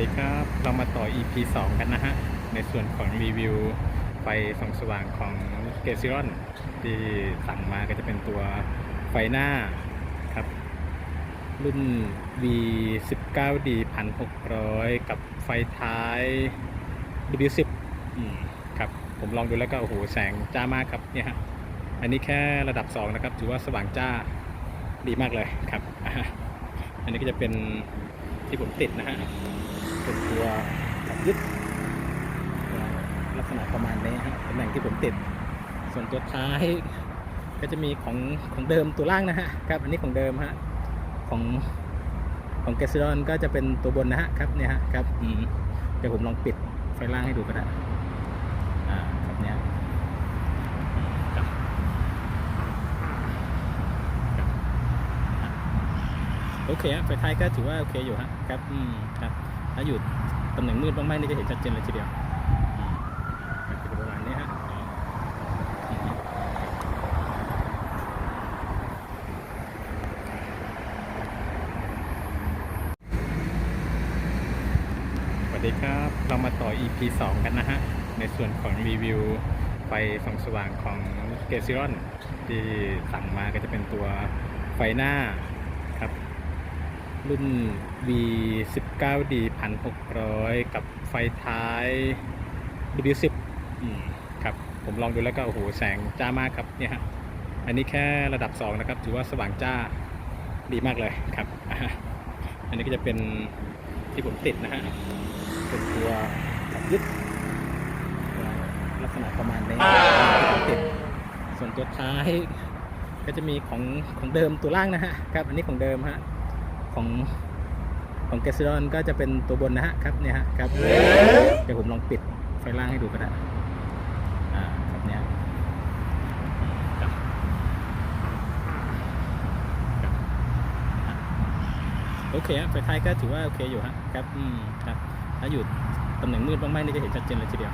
ดีครับ เรามาต่อ EP 2 กันนะฮะ ในส่วนของรีวิวไฟส่องสว่างของเกซิรอนที่สั่งมาก็จะเป็นตัวไฟหน้าครับ รุ่น V 1 9 D 1600 กับไฟท้าย W 10 ครับ ผมลองดูแล้วก็โอ้โหแสงจ้ามากครับเนี่ยฮะ อันนี้แค่ระดับ 2 นะครับ ถือว่าสว่างจ้าดีมากเลยครับอ่าอันนี้ก็จะเป็นที่ผมติดนะฮะ เป็นตัวยึดลักษณะประมาณนี้ฮะตำแหน่งที่ผมติด ส่วนตัวท้ายก็จะมีของของเดิมตัวล่างนะฮะครับอันนี้ของเดิมฮะของของเกสซิรอนก็จะเป็นตัวบนนะฮะครับเนี่ยฮะครับเดี๋ยวผมลองปิดไฟล่างให้ดูก็ได้อ่าครับเนี่ยครับครับอะโอเคฮะไฟท้ายก็ถือว่าโอเคอยู่ฮะครับอืมครับ ถ้าอยู่ตำแหน่งมืดมากๆนี่จะเห็นชัดเจนเลยทีเดียวอืมครับเป็นประมาณนี้ฮะสวัสดีครับเรามาต่อ EP 2 กันนะฮะ ในส่วนของรีวิวไฟส่องสว่างของเกซิรอนที่สั่งมาก็จะเป็นตัวไฟหน้าครับ รุ่น V 1 9 D 1600 กับไฟท้าย W 10 ครับ ผมลองดูแล้วก็โอ้โหแสงจ้ามากครับเนี่ยฮะอันนี้แค่ระดับ 2 นะครับ ถือว่าสว่างจ้าดีมากเลยครับ อันนี้ก็จะเป็นที่ผมติดนะฮะเป็นตัวกับยึดลักษณะประมาณนี้ติดส่วนตัวท้าย ก็จะมีของของเดิมตัวล่างนะฮะครับ อันนี้ของเดิมฮะ ของของเกสซิรอนก็จะเป็นตัวบนนะฮะครับเนี่ยฮะครับเดี๋ยวผมลองปิดไฟล่างให้ดูก็ได้อ่าครับเนี่ยครับโอเคฮะไฟท้ายก็ถือว่าโอเคอยู่ฮะครับอืมครับถ้าอยู่ตำแหน่งมืดมากๆนี่จะเห็นชัดเจนเลยทีเดียว